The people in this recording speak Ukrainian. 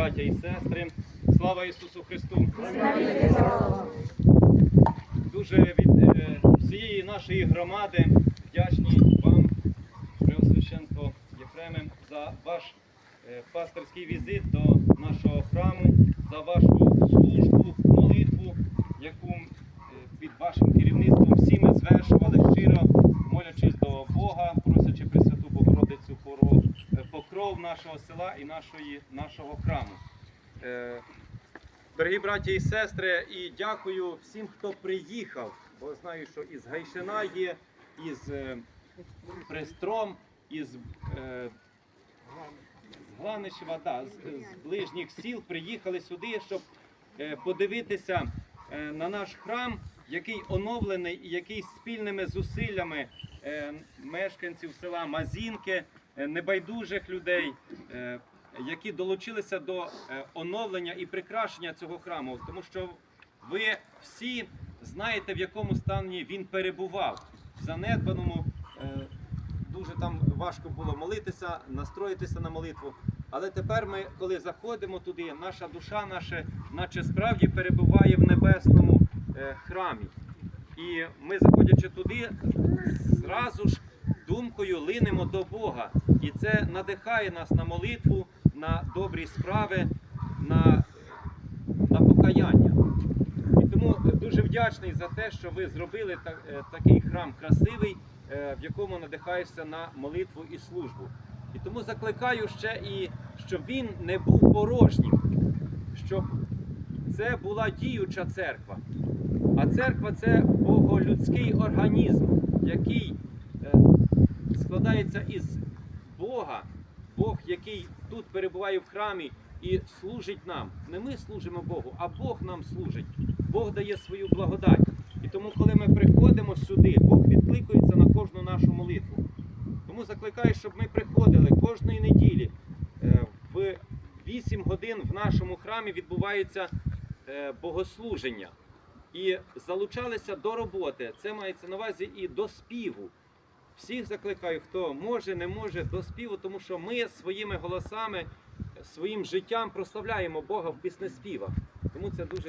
браття і сестри, слава Ісусу Христу! Дуже від е, всієї нашої громади вдячні вам, Преосвященство Єфреме, за ваш е, пасторський візит до нашого храму, за вашу службу, молитву, нашого села і нашої, нашого храму. Е, Дорогі браті і сестри, і дякую всім, хто приїхав, бо знаю, що із Гайшина є, із е, Пристром, із е, з Гланишева, да, з, з ближніх сіл приїхали сюди, щоб подивитися на наш храм, який оновлений і який спільними зусиллями мешканців села Мазінки, небайдужих людей, е, які долучилися до е, оновлення і прикрашення цього храму, тому що ви всі знаєте, в якому стані він перебував, в занедбаному. е, Дуже там важко було молитися, настроїтися на молитву. Але тепер ми, коли заходимо туди, наша душа, наша, наче справді перебуває в небесному е, храмі. І ми, заходячи туди, зразу ж думкою линемо до Бога. І це надихає нас на молитву, на добрі справи, на, на покаяння. І тому дуже вдячний за те, що ви зробили е, такий храм красивий, е, в якому надихаєшся на молитву і службу. І тому закликаю ще і щоб він не був порожнім, щоб це була діюча церква. А церква це боголюдський організм, який е, складається із Бога, Бог, який тут перебуває в храмі і служить нам. Не ми служимо Богу, а Бог нам служить. Бог дає свою благодать. І тому, коли ми приходимо сюди, Бог відкликується на кожну нашу молитву. Тому закликаю, щоб ми приходили кожної неділі. Е, В 8 годин в нашому храмі відбувається е, богослуження. І залучалися до роботи. Це мається на увазі і до співу. Всіх закликаю, хто може, не може, до співу, тому що ми своїми голосами, своїм життям прославляємо Бога в піснеспівах. Тому це дуже